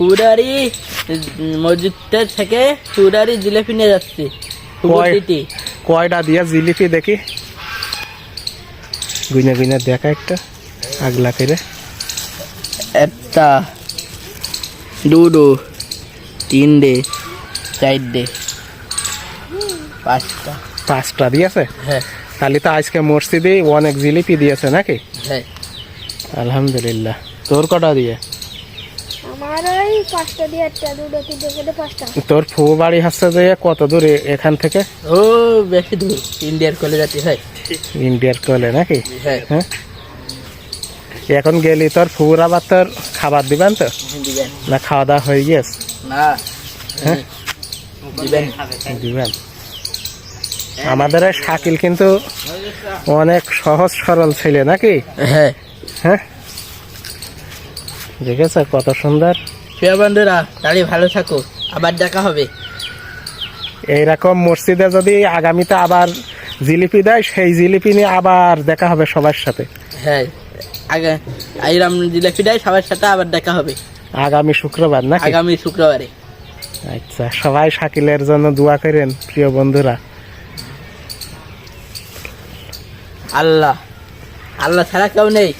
ফুরারি মসজিদটা থেকে ফুরারি জিলেপি নিয়ে যাচ্ছি কয়- কয়টা দিয়া জিলিপি দেখি? গুইনা গুইনা দেখা একটা আগলা করে। একটা দুটো তিনটে চারটে পাঁচটা। পাঁচটা দিয়েছে? হ্যাঁ। তাহলে তো আজকে মসজিদে অনেক জিলিপি দিয়েছে নাকি? হ্যাঁ। আলহামদুলিল্লাহ। তোর কটা দিয়ে? আমার ওই পাঁচটা দিয়ে একটা দুটো তিনটে করে পাঁচটা। তোর ফু বাড়ি হচ্ছে যে কত দূরে এখান থেকে? ও বেশি দূর ইন্ডিয়ার কলে যাচ্ছি হ্যাঁ ইন্ডিয়ার কলে নাকি? হ্যাঁ। হ্যাঁ। এখন গেলি তোর ফুর আবার তোর খাবার দিবেন তো? না খাওয়া দাওয়া হয়ে গিয়েছে? না। হ্যাঁ? দিবেন। দিবেন। আমাদের এই শাকিল কিন্তু অনেক সহজ সরল ছেলে নাকি? হ্যাঁ। হ্যাঁ। দেখেছে কত সুন্দর? প্রিয় বন্ধুরা তাহলে ভালো থাকো। আবার দেখা হবে। এইরকম মসজিদে যদি আগামীতে আবার জিলিপি দেয় সেই জিলিপি নিয়ে আবার দেখা হবে সবার সাথে। হ্যাঁ আগে আইরাম দেয় সবার সাথে আবার দেখা হবে। আগামী শুক্রবার না আগামী শুক্রবারে। আচ্ছা সবাই শাকিলের জন্য দোয়া করেন প্রিয় বন্ধুরা। আল্লাহ আল্লাহ ছাড়া কেউ নেই।